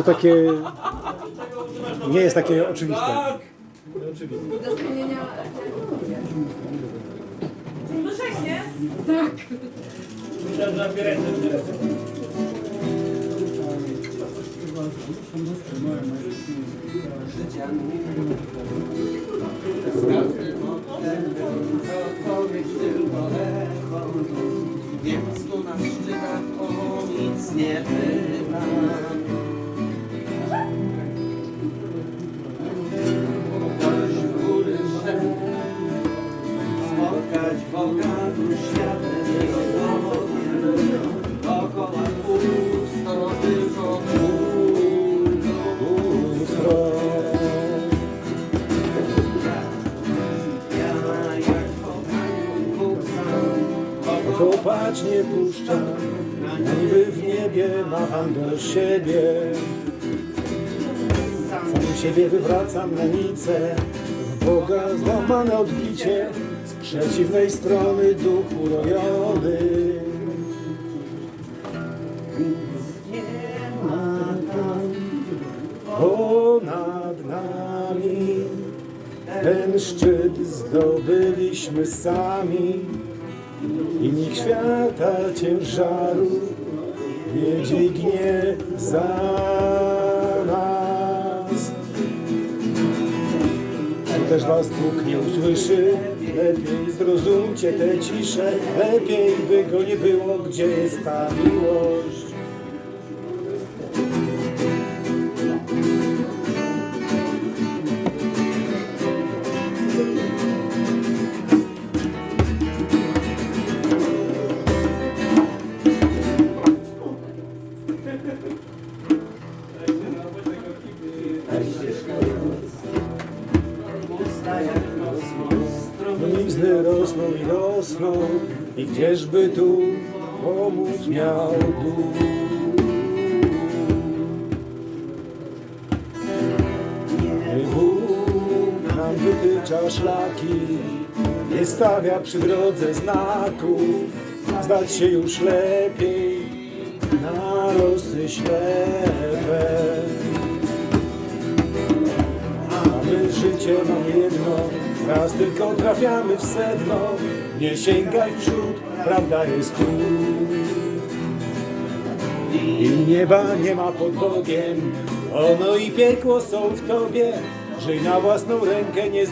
To takie nie jest takie oczywiste. Do spełnienia... No nie? Tak. Cokolwiek tylko lewo Więc tu na szczytach o nic nie pytam Dookoła pusto tylko ból Lustro. Ja jak Kopać nie puszczam, niby w niebie macham do siebie. Sam siebie wywracam na nicę, w Boga złamane odbicie, przeciwnej strony duch urojony. Nie ma tam ponad nami, ten szczyt zdobyliśmy sami. I nikt świata ciężaru nie dźwignie za nas. Tu też was Bóg nie usłyszy, lepiej zrozumcie tę ciszę, lepiej by go nie było, gdzie jest ta miłość. Blizny rosną i rosną i gdzieżby tu pomóc miał Bóg. Bóg nam wytycza szlaki, nie stawia przy drodze znaków, zdać się już lepiej na losy ślepe. Mamy życie, mamy jedno, raz tylko trafiamy w sedno. Nie sięgaj w przód, prawda jest tu. I nieba nie ma pod Bogiem, ono i piekło są w Tobie. Żyj na własną rękę. Nie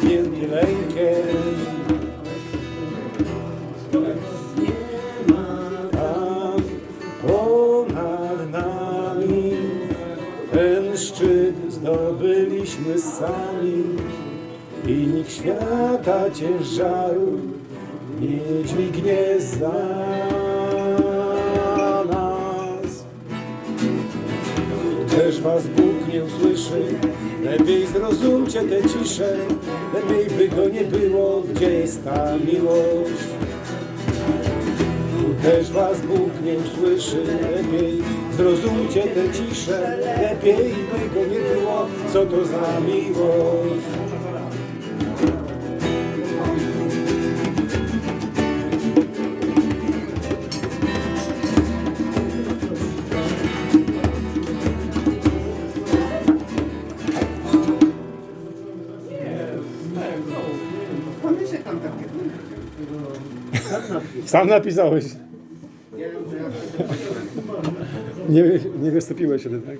nami ten szczyt zdobyliśmy sami i nikt świata ciężaru nie dźwignie za nas. Też was Bóg nie usłyszy, lepiej zrozumcie tę ciszę, lepiej by go nie było, gdzie jest ta miłość. Też was Bóg nie usłyszy lepiej Zrozumcie tę ciszę Lepiej by go nie było Co to za miłość. Sam napisałeś. Nie, nie wystąpiłeś jednak